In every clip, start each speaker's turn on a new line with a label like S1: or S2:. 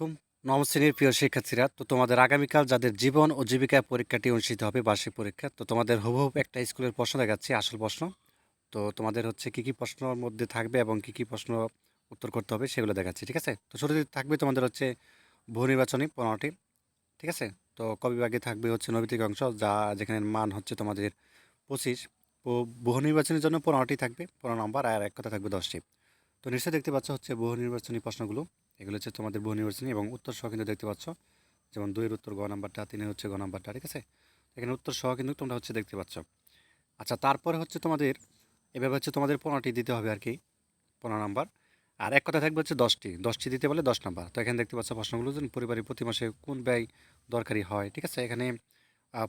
S1: আলাইকুম। নবম শ্রেণির প্রিয় শিক্ষার্থীরা, তো তোমাদের আগামীকাল যাদের জীবন ও জীবিকা পরীক্ষাটি অনুষ্ঠিত হবে বার্ষিক পরীক্ষা, তো তোমাদের হুবহুব একটা স্কুলের প্রশ্ন দেখাচ্ছি, আসল প্রশ্ন। তো তোমাদের হচ্ছে কি কি প্রশ্নের মধ্যে থাকবে এবং কি কি প্রশ্ন উত্তর করতে হবে সেগুলো দেখাচ্ছি, ঠিক আছে? তো শুরুতে থাকবে তোমাদের হচ্ছে বহু নির্বাচনী পনেরোটি, ঠিক আছে? তো কবিভাগে থাকবে হচ্ছে নৈতিক অংশ, যা যেখানে মান হচ্ছে তোমাদের পঁচিশ। ও বহু নির্বাচনের জন্য পনেরোটি থাকবে, পনেরো নম্বর আর এক কথা থাকবে দশটি। তো নিশ্চয়ই দেখতে পাচ্ছ হচ্ছে বহু নির্বাচনী প্রশ্নগুলো। এগুলো হচ্ছে তোমাদের বহু নির্বাচনী এবং উত্তর সহ কিন্তু দেখতে পাচ্ছ। যেমন দুইয়ের উত্তর গ নাম্বারটা, তিনের হচ্ছে গ নাম্বারটা, ঠিক আছে? এখানে উত্তর সহ কিন্তু তোমরা হচ্ছে দেখতে পাচ্ছ। আচ্ছা তারপরে হচ্ছে তোমাদের, এভাবে হচ্ছে তোমাদের পনেরোটি দিতে হবে আর কি পনেরো নাম্বার। আর এক কথা থাকবে হচ্ছে দশটি। দশটি দিতে বলে দশ নাম্বার। তো এখানে দেখতে পাচ্ছ প্রশ্নগুলো যে পরিবারের প্রতি মাসে কোন ব্যয় দরকারি হয়, ঠিক আছে? এখানে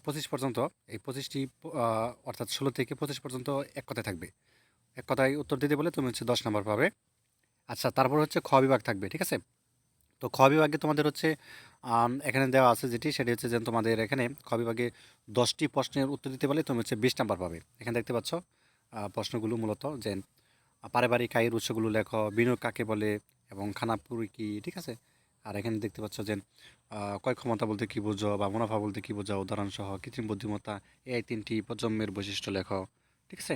S1: পঁচিশ পর্যন্ত, এই পঁচিশটি অর্থাৎ ষোলো থেকে পঁচিশ পর্যন্ত এক কথায় থাকবে। এক কথায় উত্তর দিতে বলে তুমি হচ্ছে দশ নাম্বার পাবে। আচ্ছা তারপর হচ্ছে খ বিভাগ থাকবে, ঠিক আছে? তো খ বিভাগে তোমাদের হচ্ছে এখানে দেওয়া আছে যেটি, সেটি হচ্ছে যে তোমাদের এখানে খ বিভাগে দশটি প্রশ্নের উত্তর দিতে পারলে তুমি হচ্ছে বিশ নাম্বার পাবে। এখানে দেখতে পাচ্ছ প্রশ্নগুলো মূলত যে পারিবারিক আয়ের উৎসগুলো লেখো, বিনিয়োগ কাকে বলে এবং খানাপুরি কি ঠিক আছে? আর এখানে দেখতে পাচ্ছ যে কয় ক্ষমতা বলতে কী বোঝো বা মুনাফা বলতে কী বোঝো, উদাহরণসহ কৃত্রিম বুদ্ধিমত্তা এই তিনটি প্রজন্মের বৈশিষ্ট্য লেখো, ঠিক আছে?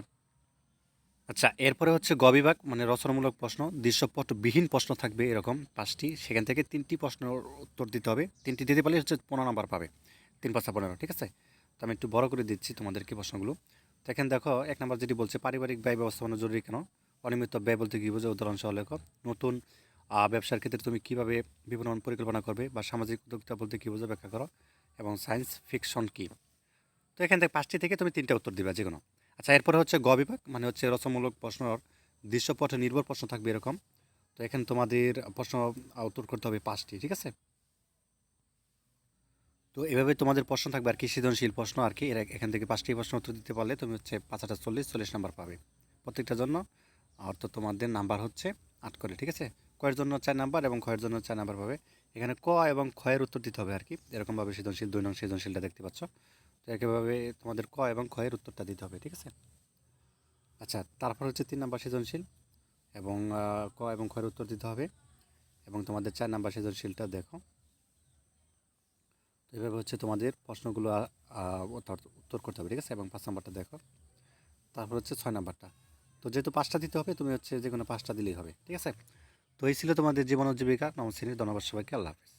S1: আচ্ছা এরপরে হচ্ছে গবিভাগ মানে রচনামূলক প্রশ্ন, দৃশ্যপটবিহীন প্রশ্ন থাকবে এরকম পাঁচটি। সেখান থেকে তিনটি প্রশ্নের উত্তর দিতে হবে। তিনটি দিতে পারলে হচ্ছে পনেরো নাম্বার পাবে। তিন পাঁচটা পনেরো, ঠিক আছে? তো আমি একটু বড় করে দিচ্ছি তোমাদেরকে প্রশ্নগুলো। তো এখানে দেখো, এক নম্বর যেটি বলছে, পারিবারিক ব্যয় ব্যবস্থাপনা জরুরি কেন? অনিয়মিত ব্যয় বলতে কী বোঝো উদাহরণ সহ লেখো। নতুন ব্যবসার ক্ষেত্রে তুমি কীভাবে বিপণন পরিকল্পনা করবে বা সামাজিক উদ্যোক্তা বলতে কী বোঝো ব্যাখ্যা করো। এবং সায়েন্স ফিকশন কী? তো এখান থেকে পাঁচটি থেকে তুমি তিনটা উত্তর দিবা যে কোনো আচ্ছা এরপরে হচ্ছে গ বিভাগ মানে হচ্ছে রচনামূলক প্রশ্নর দৃশ্যপট নির্ভর প্রশ্ন থাকবে এরকম। তো এখানে তোমাদের প্রশ্ন উত্তর করতে হবে পাঁচটি, ঠিক আছে? তো এভাবে তোমাদের প্রশ্ন থাকবে আর কি, সৃজনশীল প্রশ্ন আর কি। এর এখান থেকে পাঁচটি প্রশ্ন উত্তর দিতে পারলে তুমি হচ্ছে পাঁচ হাজার চল্লিশ চল্লিশ নাম্বার পাবে প্রত্যেকটার জন্য। অর্থাৎ তোমাদের নাম্বার হচ্ছে আট করে, ঠিক আছে? কয়ের জন্য চার নাম্বার এবং ক্ষয়ের জন্য চার নাম্বার পাবে। এখানে ক এবং ক্ষয়ের উত্তর দিতে হবে আর কি। এরকমভাবে সৃজনশীল, দুই নং সৃজনশীলটা দেখতে পাচ্ছ। তো একইভাবে তোমাদের ক এবং ক্ষয়ের উত্তরটা দিতে হবে, ঠিক আছে? আচ্ছা তারপর হচ্ছে তিন নাম্বার সৃজনশীল এবং ক এবং ক্ষয়ের উত্তর দিতে হবে। এবং তোমাদের চার নাম্বার সৃজনশীলটা দেখো। তো এভাবে হচ্ছে তোমাদের প্রশ্নগুলো উত্তর করতে হবে, ঠিক আছে? এবং পাঁচ নাম্বারটা দেখো। তারপর হচ্ছে ছয় নাম্বারটা। তো যেহেতু পাঁচটা দিতে হবে, তুমি হচ্ছে যে কোনো পাঁচটা দিলেই হবে, ঠিক আছে? তো এই ছিল তোমাদের জীবন জীবিকা। নবম শ্রেণির ধন্যবাদ সবাইকে আল্লাহ হাফিজ।